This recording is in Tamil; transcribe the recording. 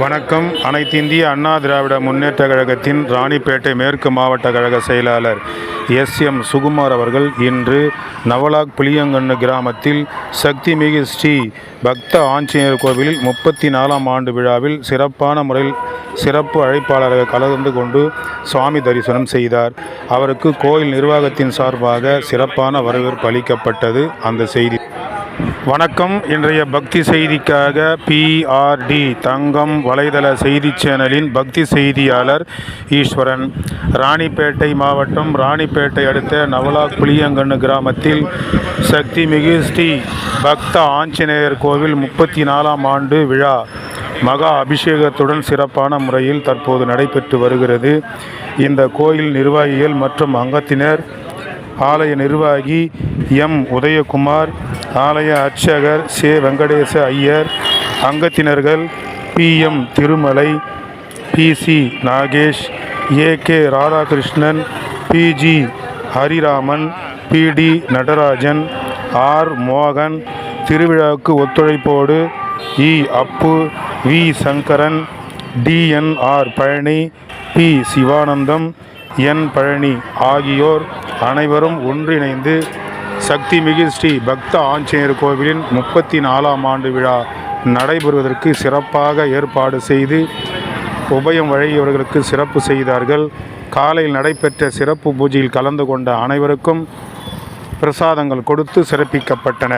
வணக்கம். அனைத்து இந்திய அண்ணா திராவிட முன்னேற்ற கழகத்தின் ராணிப்பேட்டை மேற்கு மாவட்ட கழக செயலாளர் எஸ் எம் சுகுமார் அவர்கள் இன்று நவலாக் புளியங்கண்ணு கிராமத்தில் சக்திமிகு ஸ்ரீ பக்த ஆஞ்சநேயர் கோவிலில் முப்பத்தி நாலாம் ஆண்டு விழாவில் சிறப்பான முறையில் சிறப்பு அழைப்பாளராக கலந்து கொண்டு சுவாமி தரிசனம் செய்தார். அவருக்கு கோயில் நிர்வாகத்தின் சார்பாக சிறப்பான வரவேற்பு அளிக்கப்பட்டது. அந்த செய்தி வணக்கம். இன்றைய பக்தி செய்திக்காக பிஆர்டி தங்கம் வலைதள செய்தி சேனலின் பக்தி செய்தியாளர் ஈஸ்வரன். ராணிப்பேட்டை மாவட்டம் ராணிப்பேட்டை அடுத்த நவலாக் புளியங்கண்ணு கிராமத்தில் சக்தி மிகு ஸ்ரீ பக்த ஆஞ்சநேயர் கோவில் முப்பத்தி நாலாம் ஆண்டு விழா. மகா அபிஷேகத்துடன் சிறப்பான முறையில் தற்போது நடைபெற்று வருகிறது. இந்த கோயில் நிர்வாகிகள் மற்றும் அங்கத்தினர் ஆலய நிர்வாகி எம். உதயகுமார் ஆலய அர்ச்சகர் சே Venkatesa Iyer அங்கத்தினர்கள் PM Thirumalai PC Nagesh A. K. Radhakrishnan PG Hariraman PT Natarajan R. மோகன் திருவிழாவுக்கு ஒத்துழைப்போடு E. Appu V. Sankaran TNR Palani P. Sivanandam N. Palani ஆகியோர் அனைவரும் ஒன்றிணைந்து சக்தி மிகு ஸ்ரீ பக்த ஆஞ்சநேயர் கோவிலின் முப்பத்தி நாலாம் ஆண்டு விழா நடைபெறுவதற்கு சிறப்பாக ஏற்பாடு செய்து உபயம் வழங்கியவர்களுக்கு சிறப்பு செய்தார்கள். காலையில் நடைபெற்ற சிறப்பு பூஜையில் கலந்து கொண்ட அனைவருக்கும் பிரசாதங்கள் கொடுத்து சிறப்பிக்கப்பட்டன.